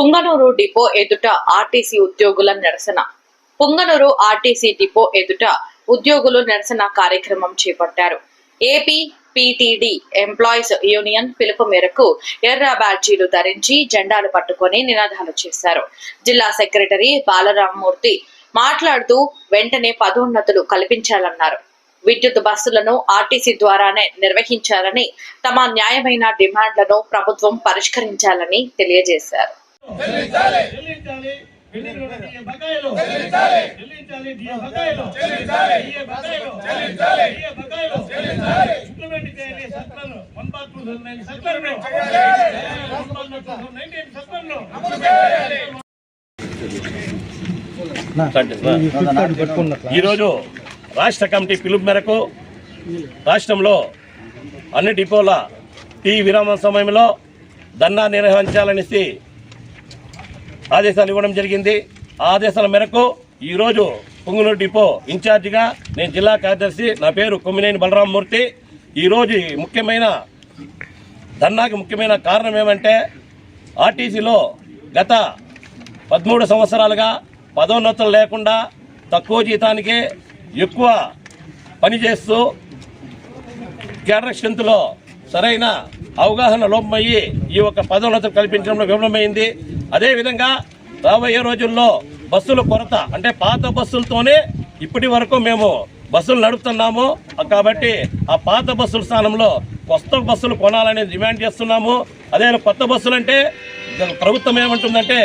Punganur depot ఎదుట RTC ఉద్యోగుల నిరసన. పుంగనూరు ఆర్టీసీ డిపో ఎదుట ఉద్యోగులు నిరసన కార్యక్రమం చేపట్టారు. ఏపీ పీటీడీ ఎంప్లాయీస్ యూనియన్ పిలుపు మేరకు ఎర్ర బ్యాడ్జీలు ధరించి జెండాలు పట్టుకొని నినాదాలు చేశారు. జిల్లా సెక్రటరీ బాలరామమూర్తి మాట్లాడుతూ వెంటనే పదోన్నతులు కల్పించాలన్నారు. విద్యుత్ బస్సులను ఆర్టీసీ ద్వారానే నిర్వహించాలని తమ న్యాయమైన డిమాండ్లను ప్రభుత్వం పరిష్కరించాలని తెలియజేశారు. చెల్లించాలి. పెండింగ్ ఉన్న డిఏ బకాయిలు. చెల్లించాలి. చెల్లించాలి. డిఏ బకాయిలు. చెల్లించాలి. డిఏ బకాయిలు. చెల్లించాలి. డిఏ బకాయిలు. చెల్లించాలి. ఇంప్లిమెంట్ చేయాలి సర్కులర్ 1 సర్కులర్ను చేయాలి సర్కులర్ను అమలు చేయాలి ఈరోజు రాష్ట్ర కమిటీ పిలుపు మేరకు రాష్ట్రంలో అన్ని డిపోల టీ విరామం సమయంలో ధర్నా నిర్వహించాలనేసి ఆదేశాలు ఇవ్వడం జరిగింది. ఆదేశాల మేరకు ఈరోజు పొంగునూరు డిపో ఇన్ఛార్జిగా నేను జిల్లా కార్యదర్శి నా పేరు కొమ్మినేని బలరామమూర్తి. ఈరోజు ముఖ్యమైన ధర్నాకి ముఖ్యమైన కారణం ఏమంటే ఆర్టీసీలో గత పదమూడు సంవత్సరాలుగా పదోన్నతులు లేకుండా తక్కువ జీతానికే ఎక్కువ పని చేస్తూ కేడర్ స్ట్రెంత్లో సరైన అవగాహన లోపమయ్యి ఈ యొక్క పదోన్నతులు కల్పించడంలో విఫలమైంది. అదేవిధంగా రాబోయే రోజుల్లో బస్సుల కొరత అంటే పాత బస్సులతోనే ఇప్పటి వరకు మేము బస్సులు నడుపుతున్నాము. కాబట్టి ఆ పాత బస్సుల స్థానంలో కొత్త బస్సులు కొనాలని డిమాండ్ చేస్తున్నాము. అదే కొత్త బస్సులు అంటే ప్రభుత్వం ఏమంటుందంటే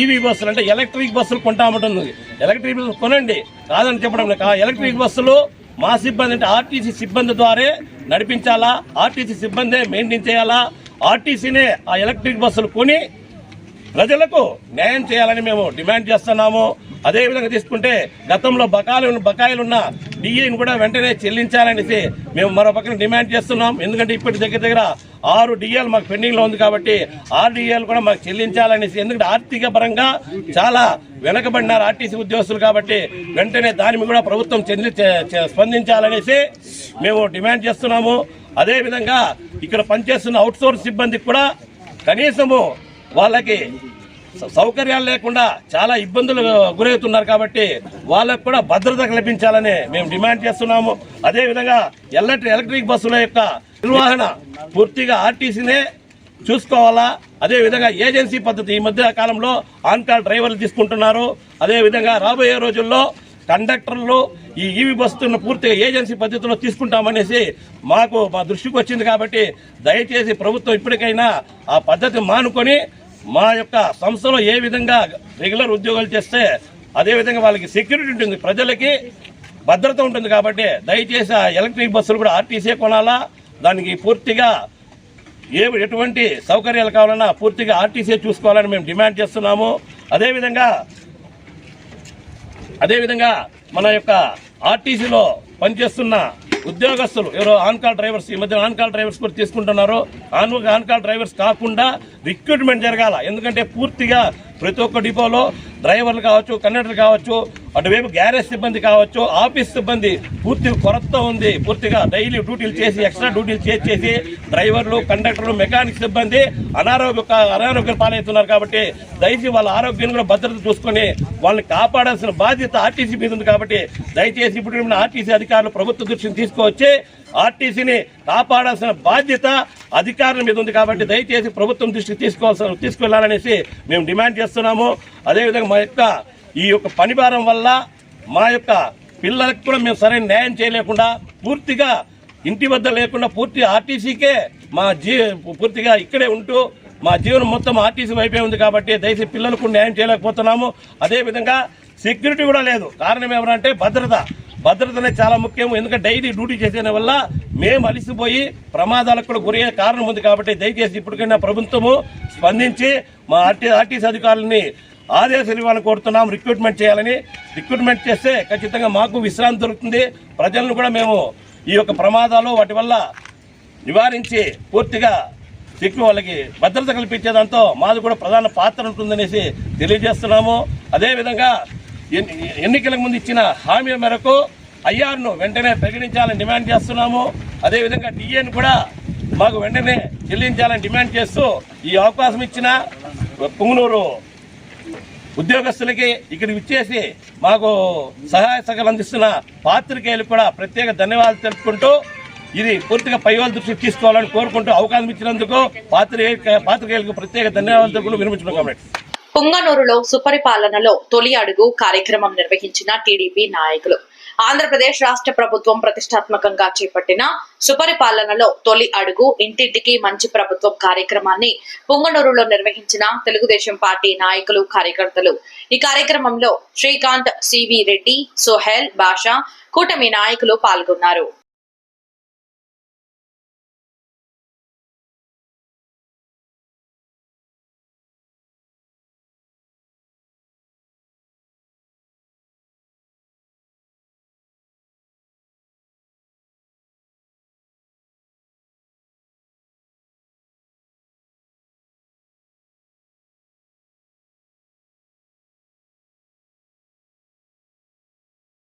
ఈవీ బస్సులు అంటే ఎలక్ట్రిక్ బస్సులు కొంటామంటుంది. ఎలక్ట్రిక్ బస్సులు కొనండి. కాదని చెప్పడం ఎలక్ట్రిక్ బస్సులు మా సిబ్బంది అంటే ఆర్టీసీ సిబ్బంది ద్వారా నడిపించాలా? ఆర్టీసీ సిబ్బందే మెయింటైన్ చేయాలా? ఆర్టీసీనే ఆ ఎలక్ట్రిక్ బస్సులు కొని ప్రజలకు న్యాయం చేయాలని మేము డిమాండ్ చేస్తున్నాము. అదేవిధంగా తీసుకుంటే గతంలో బకాయిలు బకాయిలున్న డిఏని కూడా వెంటనే చెల్లించాలనేసి మేము మరో పక్కన డిమాండ్ చేస్తున్నాం. ఎందుకంటే ఇప్పటి దగ్గర దగ్గర ఆరు డిఏలు మాకు పెండింగ్లో ఉంది కాబట్టి ఆరు డిఏలు కూడా మాకు చెల్లించాలనేసి ఎందుకంటే ఆర్థిక పరంగా చాలా వెనకబడినారు ఆర్టీసీ ఉద్యోగస్తులు కాబట్టి వెంటనే దాని మీద కూడా ప్రభుత్వం చెంది చే- స్పందించాలనేసి మేము డిమాండ్ చేస్తున్నాము. అదేవిధంగా ఇక్కడ పనిచేస్తున్న అవుట్సోర్స్ సిబ్బందికి కూడా కనీసము వాళ్ళకి సౌకర్యాలు లేకుండా చాలా ఇబ్బందులు గురవుతున్నారు కాబట్టి వాళ్ళకు కూడా భద్రత కల్పించాలని మేము డిమాండ్ చేస్తున్నాము. అదేవిధంగా ఎలక్ట్రిక్ ఎలక్ట్రిక్ బస్సుల యొక్క నిర్వహణ పూర్తిగా ఆర్టీసీనే చూసుకోవాలా? అదే విధంగా ఏజెన్సీ పద్ధతి ఈ మధ్య కాలంలో ఆన్ కాల్ డ్రైవర్లు తీసుకుంటున్నారు. అదేవిధంగా రాబోయే రోజుల్లో కండక్టర్లు ఈ ఈవీ బస్సులను పూర్తిగా ఏజెన్సీ పద్ధతిలో తీసుకుంటామనేసి మాకు మా దృష్టికి వచ్చింది కాబట్టి దయచేసి ప్రభుత్వం ఇప్పటికైనా ఆ పద్ధతి మానుకొని మా యొక్క సంస్థలో ఏ విధంగా రెగ్యులర్ ఉద్యోగాలు చేస్తే అదేవిధంగా వాళ్ళకి సెక్యూరిటీ ఉంటుంది. ప్రజలకి భద్రత ఉంటుంది కాబట్టి దయచేసి ఆ ఎలక్ట్రిక్ బస్సులు కూడా ఆర్టీసీ కొనాలా? దానికి పూర్తిగా ఏ ఎటువంటి సౌకర్యాలు కావాలన్నా పూర్తిగా ఆర్టీసీ చూసుకోవాలని మేము డిమాండ్ చేస్తున్నాము. అదేవిధంగా అదేవిధంగా మన యొక్క ఆర్టీసీలో పనిచేస్తున్న ఉద్యోగస్తులు ఎవరో ఆన్కాల్ డ్రైవర్స్ ఈ మధ్య ఆన్కాల్ డ్రైవర్స్ కూడా తీసుకుంటున్నారు. ఆన్ ఆన్కాల్ డ్రైవర్స్ కాకుండా రిక్రూట్మెంట్ జరగాల. ఎందుకంటే పూర్తిగా ప్రతి ఒక్క డిపోలో డ్రైవర్లు కావచ్చు కండక్టర్ కావచ్చు అటువైపు గ్యారేజ్ సిబ్బంది కావచ్చు ఆఫీస్ సిబ్బంది పూర్తి కొరత ఉంది. పూర్తిగా డైలీ డ్యూటీలు చేసి ఎక్స్ట్రా డ్యూటీలు చేసి చేసి డ్రైవర్లు కండక్టర్లు మెకానిక్ సిబ్బంది అనారోగ్య అనారోగ్యం పాలవుతున్నారు కాబట్టి దయచేసి వాళ్ళ ఆరోగ్యాన్ని కూడా భద్రత చూసుకొని వాళ్ళని కాపాడాల్సిన బాధ్యత ఆర్టీసీ మీద ఉంది కాబట్టి దయచేసి ఇప్పుడు ఆర్టీసీ అధికారులు ప్రభుత్వ దృష్టిని తీసుకువచ్చి ఆర్టీసీని కాపాడాల్సిన బాధ్యత అధికారుల మీద ఉంది కాబట్టి దయచేసి ప్రభుత్వం దృష్టికి తీసుకోవాల్సిన తీసుకువెళ్ళాలనేసి మేము డిమాండ్ చేస్తున్నాము. అదేవిధంగా మా యొక్క ఈ యొక్క పనిభారం వల్ల మా యొక్క పిల్లలకు కూడా మేము సరైన న్యాయం చేయలేకుండా పూర్తిగా ఇంటి వద్ద లేకుండా పూర్తి ఆర్టీసీకే మా జీ పూర్తిగా ఇక్కడే ఉంటూ మా జీవనం మొత్తం ఆర్టీసీ వైపే ఉంది కాబట్టి దయచేసి పిల్లలకు న్యాయం చేయలేకపోతున్నాము. అదేవిధంగా సెక్యూరిటీ కూడా లేదు. కారణం ఏమంటే భద్రత. భద్రత అనేది చాలా ముఖ్యం ఎందుకంటే డైలీ డ్యూటీ చేసే వల్ల మేము అలిసిపోయి ప్రమాదాలకు కూడా గురయ్యే కారణం ఉంది కాబట్టి దయచేసి ఇప్పటికైనా ప్రభుత్వము స్పందించి మా ఆర్టీ ఆర్టీసీ అధికారులని ఆదేశాలు ఇవ్వాలని కోరుతున్నాం. రిక్రూట్మెంట్ చేయాలని. రిక్రూట్మెంట్ చేస్తే ఖచ్చితంగా మాకు విశ్రాంతి దొరుకుతుంది. ప్రజలను కూడా మేము ఈ యొక్క ప్రమాదాలు వాటి వల్ల నివారించి పూర్తిగా చెక్కు వాళ్ళకి భద్రత కల్పించేదాంతో మాది కూడా ప్రధాన పాత్ర ఉంటుందనేసి తెలియజేస్తున్నాము. అదేవిధంగా ఎన్నికలకు ముందు ఇచ్చిన హామీ మేరకు ఐఆర్ను వెంటనే ప్రకటించాలని డిమాండ్ చేస్తున్నాము. అదేవిధంగా డిఏను కూడా మాకు వెంటనే చెల్లించాలని డిమాండ్ చేస్తూ ఈ అవకాశం ఇచ్చిన పుంగనూరు ఉద్యోగస్తులకి ఇక్కడికి ఇచ్చేసి మాకు సహాయ సహకారం అందిస్తున్న పాత్రికేయులకు కూడా ప్రత్యేక ధన్యవాదాలు తెలుపుకుంటూ ఇది పూర్తిగా పైవాల దృష్టికి తీసుకోవాలని కోరుకుంటూ అవకాశం ఇచ్చినందుకు పాత్రికేయులకు ప్రత్యేక ధన్యవాదాలు తెలుపుకుంటూ విరమించుకున్నాం కాబట్టి పుంగనూరులో సుపరిపాలనలో తొలి అడుగు కార్యక్రమం నిర్వహించిన టీడీపీ నాయకులు. ఆంధ్రప్రదేశ్ రాష్ట్ర ప్రభుత్వం ప్రతిష్టాత్మకంగా చేపట్టిన సుపరిపాలనలో తొలి అడుగు ఇంటింటికి మంచి ప్రభుత్వం కార్యక్రమాన్ని పుంగనూరులో నిర్వహించిన తెలుగుదేశం పార్టీ నాయకులు కార్యకర్తలు. ఈ కార్యక్రమంలో శ్రీకాంత్ సివి రెడ్డి సోహెల్ బాషా కూటమి నాయకులు పాల్గొన్నారు.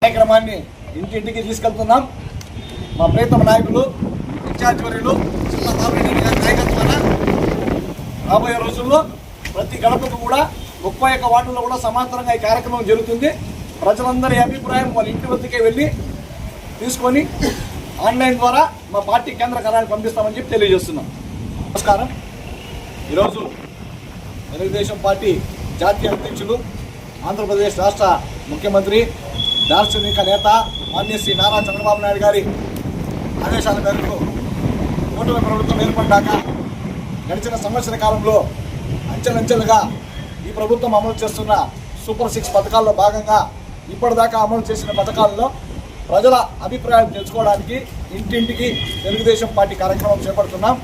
కార్యక్రమాన్ని ఇంటింటికి తీసుకెళ్తున్నాం. మా ప్రీతమ నాయకులు ఇన్ఛార్జ్ వర్యులు చిన్న బాబురెడ్డి గారి నాయకత్వాన రాబోయే రోజుల్లో ప్రతి గడపకు కూడా ముప్పై ఒక్క వార్డుల్లో కూడా సమాంతరంగా ఈ కార్యక్రమం జరుగుతుంది. ప్రజలందరి అభిప్రాయం వాళ్ళ ఇంటి వద్దకే వెళ్ళి తీసుకొని ఆన్లైన్ ద్వారా మా పార్టీ కేంద్ర కార్యాలయానికి పంపిస్తామని చెప్పి తెలియజేస్తున్నాం. నమస్కారం. ఈరోజు తెలుగుదేశం పార్టీ జాతీయ అధ్యక్షులు ఆంధ్రప్రదేశ్ రాష్ట్ర ముఖ్యమంత్రి దార్శనిక నేత మాన్య శ్రీ నారా చంద్రబాబు నాయుడు గారి ఆదేశాల మేరకు కూటమి ప్రభుత్వం ఏర్పడ్డాక గడిచిన సంవత్సర కాలంలో అంచెలంచెలుగా ఈ ప్రభుత్వం అమలు చేస్తున్న సూపర్ సిక్స్ పథకాల్లో భాగంగా ఇప్పటిదాకా అమలు చేసిన పథకాల్లో ప్రజల అభిప్రాయాలు తెలుసుకోవడానికి ఇంటింటికి తెలుగుదేశం పార్టీ కార్యక్రమం చేపడుతున్నాం.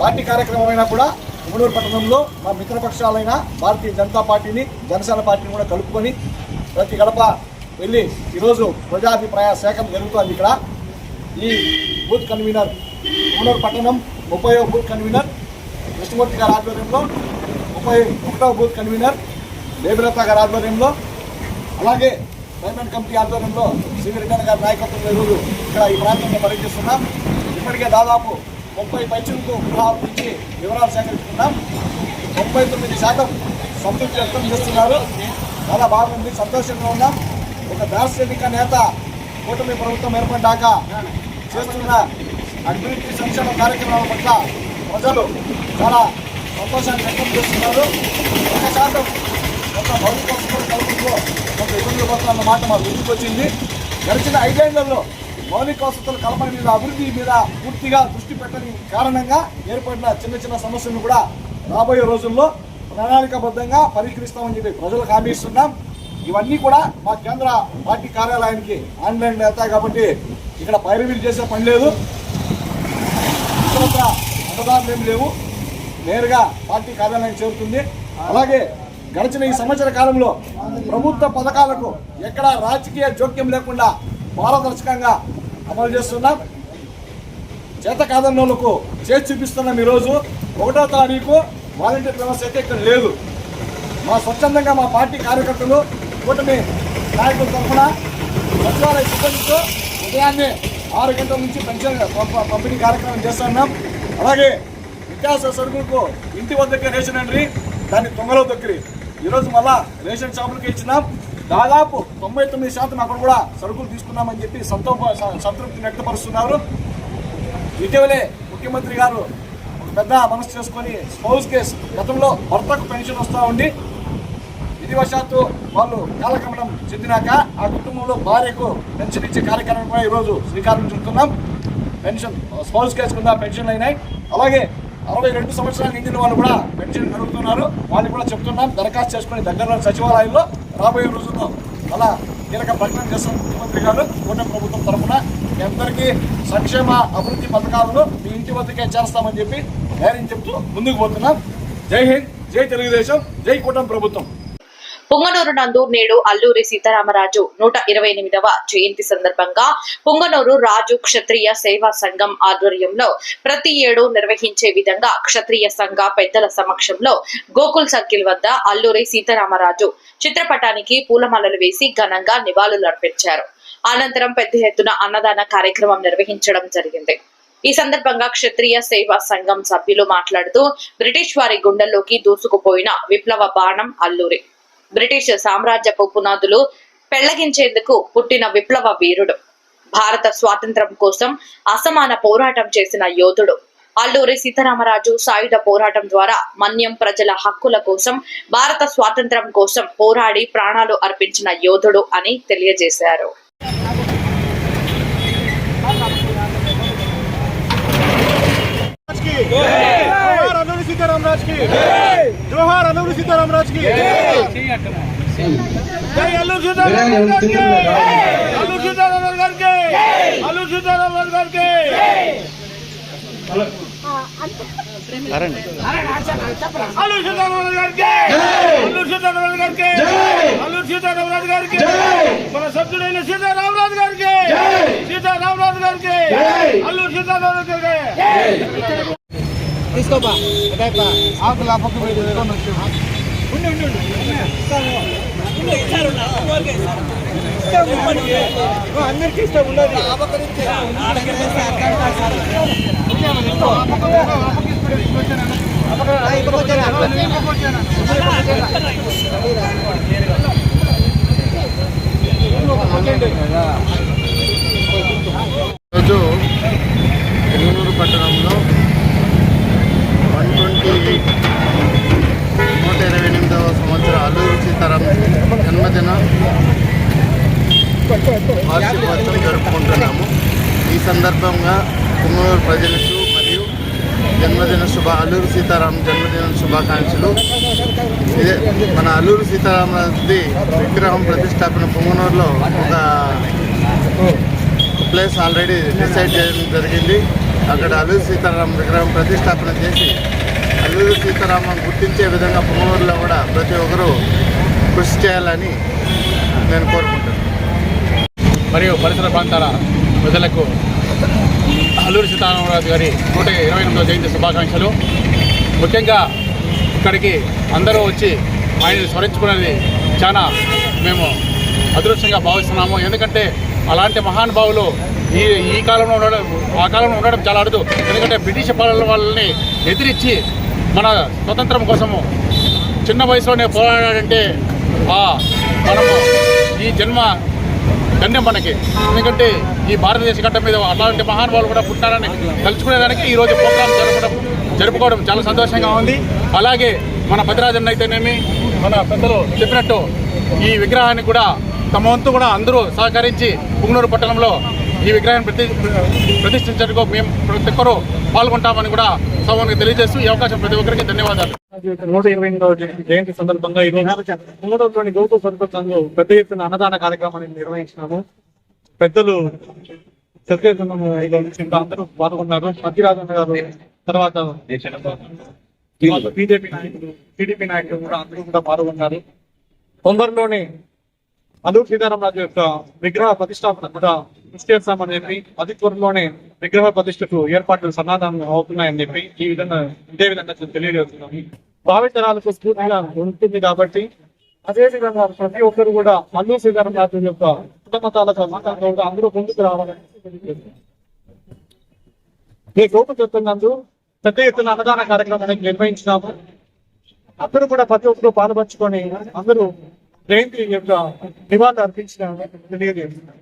పార్టీ కార్యక్రమం అయినా కూడా ఉమ్మడూరు పట్టణంలో మా మిత్రపక్షాలైన భారతీయ జనతా పార్టీని జనసేన పార్టీని కూడా కలుపుకొని ప్రతి గడప వెళ్ళి ఈరోజు ప్రజాభిప్రాయ సేకరణ జరుగుతోంది ఇక్కడ. ఈ బూత్ కన్వీనర్ ఉమ్మడూరు పట్టణం ముప్పై బూత్ కన్వీనర్ కృష్ణమూర్తి గారి ఆధ్వర్యంలో ముప్పై ఒకటవ బూత్ కన్వీనర్ దేవిలత గారి ఆధ్వర్యంలో అలాగే డైమండ్ కమిటీ ఆధ్వర్యంలో శ్రీరెడ్డి గారి నాయకత్వంలో ఈరోజు ఇక్కడ ఈ ప్రాంతంలో పర్యటిస్తున్నాం. ఇప్పటికే దాదాపు ముప్పై పైచులకు గృహాల నుంచి వివరాలు సేకరించుకున్నాం ముప్పై తొమ్మిది శాతం సంతృప్తి వ్యక్తం చేస్తున్నారు. చాలా బాగుంది సంతోషంగా ఉన్నాం. ఒక దార్శనిక నేత కూటమి ప్రభుత్వం ఏర్పడ్డాక చేస్తున్న అభివృద్ధి సంక్షేమ కార్యక్రమాల పట్ల ప్రజలు చాలా సంతోషాన్ని వ్యక్తం చేస్తున్నారు. ఒక శాతం ఒక మౌలిక వసతుల కొంత ఇబ్బందులు పడుతున్న మాట మాకు ముందుకు వచ్చింది గడిచిన ఐదేళ్ళలో మౌలిక వసతుల కల్పన మీద అభివృద్ధి మీద పూర్తిగా దృష్టి పెట్టని కారణంగా ఏర్పడిన చిన్న చిన్న సమస్యలను కూడా రాబోయే రోజుల్లో ప్రణాళికాబద్ధంగా పరిష్కరిస్తామని చెప్పి ప్రజలకు హామీ ఇస్తున్నాం. ఇవన్నీ కూడా మా కేంద్ర పార్టీ కార్యాలయానికి ఆన్లైన్ వెళ్తాయి కాబట్టి ఇక్కడ పైరవీలు చేసే పని లేదు. ఇతరత్ర అన్నదానాలు ఏమి లేవు. నేరుగా పార్టీ కార్యాలయం చేరుతుంది. అలాగే గడిచిన ఈ సంవత్సర కాలంలో ప్రభుత్వ పథకాలకు ఎక్కడ రాజకీయ జోక్యం లేకుండా పారదర్శకంగా అమలు చేస్తున్నాం. చేత కాదన్నోళ్ళకు చేసి చూపిస్తున్నాం ఈరోజు. ఒకటో తారీఖు వాలంటీర్ వ్యవస్థ అయితే ఇక్కడ లేదు. మా స్వచ్ఛందంగా మా పార్టీ కార్యకర్తలు కూటమి నాయకుల తరఫున సచివాలయ సిబ్బందితో ఉదయాన్నే ఆరు గంటల నుంచి పెన్షన్ పంప- పంపిణీ కార్యక్రమం చేస్తున్నాం అలాగే నిత్యావసర సరుకులకు ఇంటి వద్దకే రేషన్ అండి. దాన్ని తొంగలో దొక్కిరి ఈరోజు మళ్ళా రేషన్ షాపులకి ఇచ్చినాం. దాదాపు తొంభై తొమ్మిది శాతం అక్కడ కూడా సరుకులు తీసుకున్నామని చెప్పి సంతో సంతృప్తిని వ్యక్తపరుస్తున్నారు. ఇటీవలే ముఖ్యమంత్రి గారు ఒక పెద్ద మనసు చేసుకొని స్పౌస్ కేసు గతంలో భర్తకు పెన్షన్ వస్తూ ఉండి విధివశాత్తు వాళ్ళు కాలక్రమణం చెందినాక ఆ కుటుంబంలో భార్యకు పెన్షన్ ఇచ్చే కార్యక్రమం కూడా ఈరోజు శ్రీకారం చుడుతున్నాం పెన్షన్ స్పౌస్ కేసు కింద పెన్షన్లు అయినాయి. అలాగే అరవై రెండు సంవత్సరాలు నిండిన వాళ్ళు కూడా పెన్షన్ అడుగుతున్నారు వాళ్ళు కూడా చెప్తున్నాం దరఖాస్తు చేసుకుని దగ్గరలో సచివాలయంలో రాబోయే రోజుల్లో అలా కీలక ప్రకటన చేస్తాం. ముఖ్యమంత్రి గారు కూటమి ప్రభుత్వం తరఫున మీ అందరికీ సంక్షేమ అభివృద్ధి పథకాలను మీ ఇంటి వద్దకే చేస్తామని చెప్పి ధైర్యం చెప్తూ ముందుకు పోతున్నాం. జై హింద్ జై తెలుగుదేశం జై కూటమి ప్రభుత్వం. పుంగనూరు నందు నేడు అల్లూరి సీతారామరాజు నూట ఇరవై ఎనిమిదవ జయంతి సందర్భంగా పుంగనూరు రాజు క్షత్రియ సేవా సంఘం ఆధ్వర్యంలో ప్రతి ఏడు నిర్వహించే విధంగా క్షత్రియ సంఘ పెద్దల సమక్షంలో గోకుల్ సర్కిల్ వద్ద అల్లూరి సీతారామరాజు చిత్రపటానికి పూలమాలలు వేసి ఘనంగా నివాళులు అర్పించారు. అనంతరం పెద్ద ఎత్తున అన్నదాన కార్యక్రమం నిర్వహించడం జరిగింది. ఈ సందర్భంగా క్షత్రియ సేవా సంఘం సభ్యులు మాట్లాడుతూ బ్రిటిష్ వారి గుండెల్లోకి దూసుకుపోయిన విప్లవ బాణం అల్లూరి. బ్రిటిష్ సామ్రాజ్యపు పునాదులు పెళ్ళగించేందుకు పుట్టిన విప్లవ వీరుడు భారత స్వాతంత్రం కోసం అసమాన పోరాటం చేసిన యోధుడు అల్లూరి సీతారామరాజు సాయుధ పోరాటం ద్వారా మన్యం ప్రజల హక్కుల కోసం భారత స్వాతంత్రం కోసం పోరాడి ప్రాణాలు అర్పించిన యోధుడు అని తెలియజేశారు Yeah. రాజ్ కి జోహార్ అల్లూరి సీతారాం రాజ్ కి జై అల్లూరి సీతారాం రాజ్ కి అల్లూరి సీతారాం రాజ్ కి అల్లూరి సీతారాం రాజ్ కి అరండి అల్లూరి సీతారాం రాజ్ కి అల్లూరి సీతారాం రాజ్ కి అల్లూరి సీతారాం రాజ్ గారికి మన సభ్యుడైన సీతారాం రాజ్ గారికి సీతారాం రాజ్ గారికి అల్లూరి సీతారాం రాజ్ గారికి తీసుకోపా. ఆకులు ఆ పక్క ఉండి ఉండి అందరికీ ఇష్టం ఉండదు ఈరోజు పట్టణంలో వన్ నూట ఇరవై ఎనిమిదవ సంవత్సర అల్లూరు సీతారాం జన్మదిన వార్షికోత్సవం జరుపుకుంటున్నాము. ఈ సందర్భంగా కుమ్మూరు ప్రజలకు మరియు జన్మదిన శుభ అల్లూరు సీతారాం జన్మదిన శుభాకాంక్షలు. ఇదే మన అల్లూరు సీతారామరాజుది విగ్రహం ప్రతిష్టాపన పుంగనూరులో ఒక ప్లేస్ ఆల్రెడీ డిసైడ్ చేయడం జరిగింది. అక్కడ అల్లూరు సీతారాం విగ్రహం ప్రతిష్టాపన చేసి అల్లూరు సీతారామం గుర్తించే విధంగా పొంగూరులో కూడా ప్రతి ఒక్కరూ కృషి చేయాలని నేను కోరుకుంటున్నాను. మరియు పరిసర ప్రాంతాల ప్రజలకు అల్లూరి సీతారామరాజు గారి నూట ఇరవై ఎనిమిదో జయంతి శుభాకాంక్షలు. ముఖ్యంగా ఇక్కడికి అందరూ వచ్చి ఆయనని స్మరించుకునేది చాలా మేము అదృష్టంగా భావిస్తున్నాము. ఎందుకంటే అలాంటి మహానుభావులు ఈ ఈ కాలంలో ఉండడం ఆ కాలంలో ఉండడం చాలా అరుదు. ఎందుకంటే బ్రిటిష్ పాలన వాళ్ళని ఎదిరించి మన స్వతంత్రం కోసము చిన్న వయసులోనే పోరాడాడంటే మనము ఈ జన్మ ధన్యం మనకి. ఎందుకంటే ఈ భారతదేశ గడ్డ మీద అలాంటి మహానుభావులు కూడా పుట్టారని తలుచుకునేదానికి ఈ రోజు ప్రోగ్రాం జరపడం జరుపుకోవడం చాలా సంతోషంగా ఉంది. అలాగే మన భద్రాజన్ అయితేనేమి మన పెద్దలు చెప్పినట్టు ఈ విగ్రహాన్ని కూడా తమ వంతు కూడా అందరూ సహకరించి పుంగనూరు పట్టణంలో ఈ విగ్రహాన్ని ప్రతి ప్రతిష్ఠించడానికి మేము ప్రతి ఒక్కరూ పాల్గొంటామని కూడా సభకు తెలియజేస్తూ ఈ అవకాశం ప్రతి ఒక్కరికి ధన్యవాదాలు. నూట ఇరవై ఎనిమిదవ జయంతి సందర్భంగా ఈ రోజు ముంగడలోని గోకుల పెద్ద ఎత్తున అన్నదాన కార్యక్రమాన్ని నిర్వహించినాము. పెద్దలు సత్యసంగము అందరూ పాల్గొన్నారు. మధ్యరాజన్న గారు తర్వాత బీజేపీ నాయకులు టీడీపీ నాయకులు కూడా అందరూ కూడా పాల్గొన్నారు. తొందరలోనే అల్లూరు సీతారామరాజు యొక్క విగ్రహ ప్రతిష్టాపన కూడా కృషి చేస్తామని చెప్పి అతి త్వరలోనే విగ్రహ ప్రతిష్టకు ఏర్పాట్లు సన్నాధానం అవుతున్నాయని చెప్పి ఈ విధంగా ఇదే విధంగా తెలియజేస్తున్నాము. భావితరాలకు స్ఫూర్తిగా ఉంటుంది కాబట్టి అదే విధంగా ప్రతి ఒక్కరు కూడా అల్లూరు సీతారామరాజు యొక్క కుటుంబతాలకు మతాలకు కూడా అందరూ ముందుకు రావాలని తెలియజేస్తున్నాం. గోపు చెప్తున్నందు పెద్ద ఎత్తున అన్నదాన కార్యక్రమాన్ని నిర్వహించినాము. అందరూ కూడా ప్రతి ఒక్కరు పాల్పంచుకొని అందరూ జయంతి యొక్క నివాళులు అర్పించిన తెలియజేస్తున్నారు